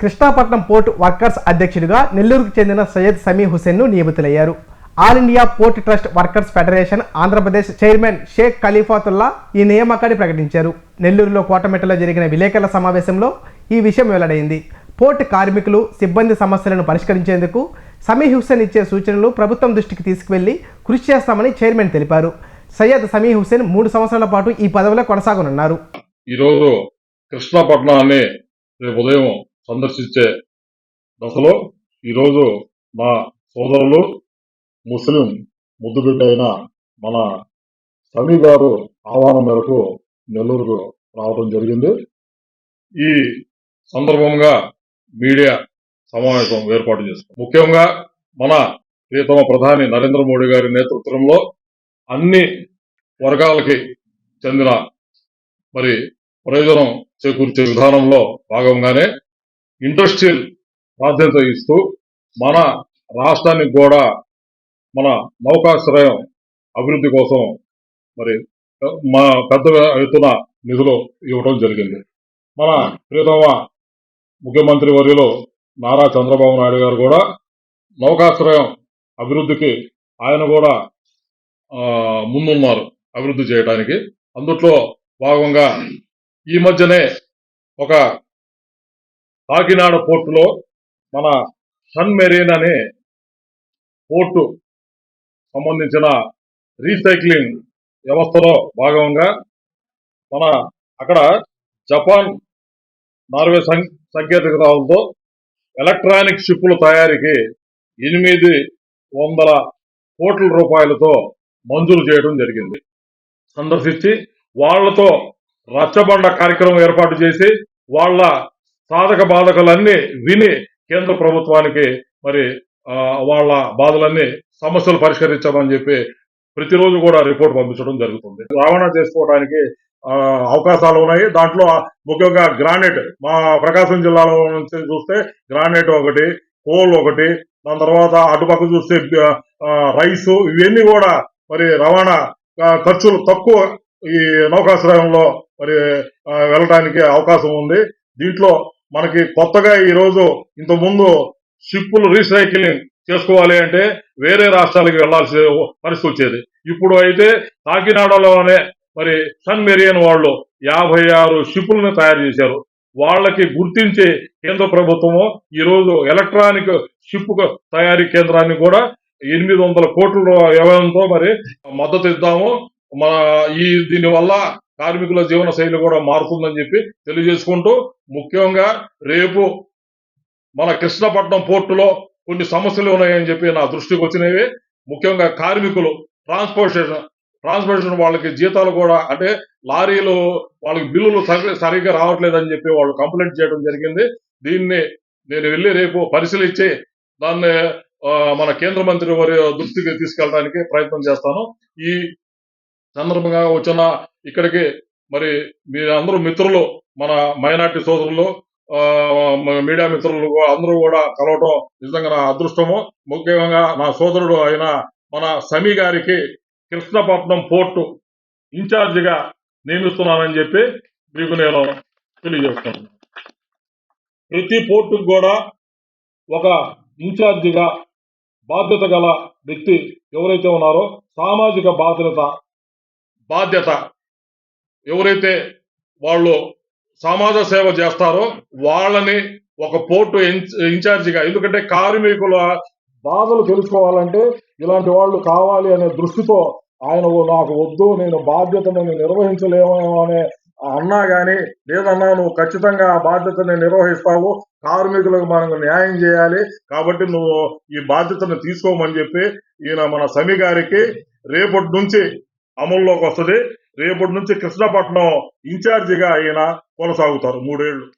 Krishnapatnam port workers అధ్యక్షుడిగా నెల్లూరుకు చెందిన సయ్యద్ సమీ హుసేన్ను నియమితులయ్యారు. All India port trust workers federation Andhra Pradesh chairman Sheikh Khalifatullah ఈ నియామకాన్ని ప్రకటించారు. నెల్లూరులో కోటమెట్టలో జరిగిన విలేకరుల సమావేశంలో ఈ విషయం వెల్లడైంది. పోర్ట్ కార్మికులు సిబ్బంది సమస్యలను పరిష్కరించేందుకు సమీ హుస్సేన్ ఇచ్చే సూచనలు ప్రభుత్వం దృష్టికి తీసుకువెళ్ళి కృషి చేస్తామని చైర్మన్ తెలిపారు. సయ్యద్ సమీ హుస్సేన్ మూడు సంవత్సరాల పాటు ఈ పదవిలో కొనసాగనున్నారు. ఈరోజు కృష్ణపట్నాన్ని రేపు ఉదయం సందర్శించే దశలో ఈరోజు మా సోదరులు ముస్లిం ముద్దుబిడ్డ అయిన మన సమీ గారు ఆహ్వానం మేరకు నెల్లూరుకు రావడం జరిగింది. ఈ సందర్భంగా మీడియా సమావేశం ఏర్పాటు చేస్తాం. ముఖ్యంగా మన ప్రియతమ ప్రధాని నరేంద్ర మోడీ గారి నేతృత్వంలో అన్ని వర్గాలకి చెందిన మరి ప్రయోజనం చేకూర్చే విధానంలో భాగంగానే ఇండస్ట్రియల్ ప్రాధాన్యత ఇస్తూ మన రాష్ట్రానికి కూడా మన నౌకాశ్రయం అభివృద్ధి కోసం మరి మా పెద్ద ఎత్తున నిధులు ఇవ్వడం జరిగింది. మన ప్రియతమ ముఖ్యమంత్రి వర్యులు నారా చంద్రబాబు నాయుడు గారు కూడా నౌకాశ్రయం అభివృద్ధికి ఆయన కూడా ముందున్నారు అభివృద్ధి చేయడానికి. అందుట్లో భాగంగా ఈ మధ్యనే ఒక కాకినాడ పోర్టులో మన సన్ మెరీన్ అనే పోర్టు సంబంధించిన రీసైక్లింగ్ వ్యవస్థలో భాగంగా మన అక్కడ జపాన్ నార్వే సం- సాంకేతికతలతో ఎలక్ట్రానిక్ షిప్పుల తయారీకి ఎనిమిది వందల కోట్ల రూపాయలతో మంజూరు చేయడం జరిగింది. సందర్శించి వాళ్ళతో రచ్చబండ కార్యక్రమం ఏర్పాటు చేసి వాళ్ళ సాధక బాధకలన్నీ విని కేంద్ర ప్రభుత్వానికి మరి వాళ్ళ బాధలన్నీ సమస్యలు పరిష్కరించమని చెప్పి ప్రతిరోజు కూడా రిపోర్ట్ పంపించడం జరుగుతుంది. రవాణా చేసుకోవడానికి అవకాశాలు ఉన్నాయి. దాంట్లో ముఖ్యంగా గ్రానైట్ మా ప్రకాశం జిల్లాలో నుంచి చూస్తే గ్రానైట్ ఒకటి కోల్ ఒకటి దాని తర్వాత అటుపక్క చూస్తే రైస్ ఇవన్నీ కూడా మరి రవాణా ఖర్చులు తక్కువ ఈ నౌకాశ్రయంలో మరి వెళ్ళడానికి అవకాశం ఉంది. దీంట్లో మనకి కొత్తగా ఈరోజు ఇంతకుముందు షిప్పులు రీసైక్లింగ్ చేసుకోవాలి అంటే వేరే రాష్ట్రాలకు వెళ్ళాల్సిన పరిస్థితి వచ్చేది. ఇప్పుడు అయితే కాకినాడలోనే మరి సన్ మెరియన్ వాళ్ళు యాభై ఆరు షిప్పులను తయారు చేశారు. వాళ్ళకి గుర్తించి కేంద్ర ప్రభుత్వము ఈరోజు ఎలక్ట్రానిక్ షిప్ తయారీ కేంద్రాన్ని కూడా ఎనిమిది వందల కోట్ల వ్యయంతో మరి మద్దతు ఇద్దాము. మన ఈ దీని వల్ల కార్మికుల జీవన శైలి కూడా మారుతుందని చెప్పి తెలియజేసుకుంటూ ముఖ్యంగా రేపు మన కృష్ణపట్నం పోర్టులో కొన్ని సమస్యలు ఉన్నాయని చెప్పి నా దృష్టికి వచ్చినవి. ముఖ్యంగా కార్మికులు ట్రాన్స్పోర్టేషన్ ట్రాన్స్పోర్టేషన్ వాళ్ళకి జీతాలు కూడా అంటే లారీలు వాళ్ళకి బిల్లులు సరిగ్గా రావట్లేదని చెప్పి వాళ్ళు కంప్లైంట్ చేయడం జరిగింది. దీన్ని నేను వెళ్ళి రేపు పరిశీలించి దాన్ని మన కేంద్ర మంత్రి వారి దృష్టికి తీసుకెళ్ళడానికి ప్రయత్నం చేస్తాను. ఈ సందర్భంగా వచ్చిన ఇక్కడికి మరి మీ అందరూ మిత్రులు మన మైనార్టీ సోదరులు మీడియా మిత్రులు కూడా అందరూ కూడా కలవటం నిజంగా నా అదృష్టము. ముఖ్యంగా నా సోదరుడు అయిన మన సమీ గారికి కృష్ణపట్నం పోర్టు ఇన్ఛార్జిగా నియమిస్తున్నానని చెప్పి మీకు నేను తెలియజేస్తాను ప్రతి పోర్టుకు కూడా ఒక ఇన్ఛార్జిగా బాధ్యత గల వ్యక్తి ఎవరైతే ఉన్నారో సామాజిక బాధ్యత బాధ్యత ఎవరైతే వాళ్ళు సమాజ సేవ చేస్తారో వాళ్ళని ఒక పోర్టు ఇన్ఛార్జిగా ఎందుకంటే కార్మికుల బాధలు తెలుసుకోవాలంటే ఇలాంటి వాళ్ళు కావాలి అనే దృష్టితో ఆయన నాకు వద్దు నేను బాధ్యతను నిర్వహించలేమో అనే అన్నా కానీ లేదన్నా నువ్వు ఖచ్చితంగా ఆ బాధ్యతని నిర్వహిస్తావు కార్మికులకు మనకు న్యాయం చేయాలి కాబట్టి నువ్వు ఈ బాధ్యతను తీసుకోమని చెప్పి ఈయన మన సమి గారికి రేపటి నుంచి అమల్లోకి వస్తుంది. రేపటి నుంచి కృష్ణపట్నం ఇన్ఛార్జిగా ఆయన కొనసాగుతారు మూడేళ్ళు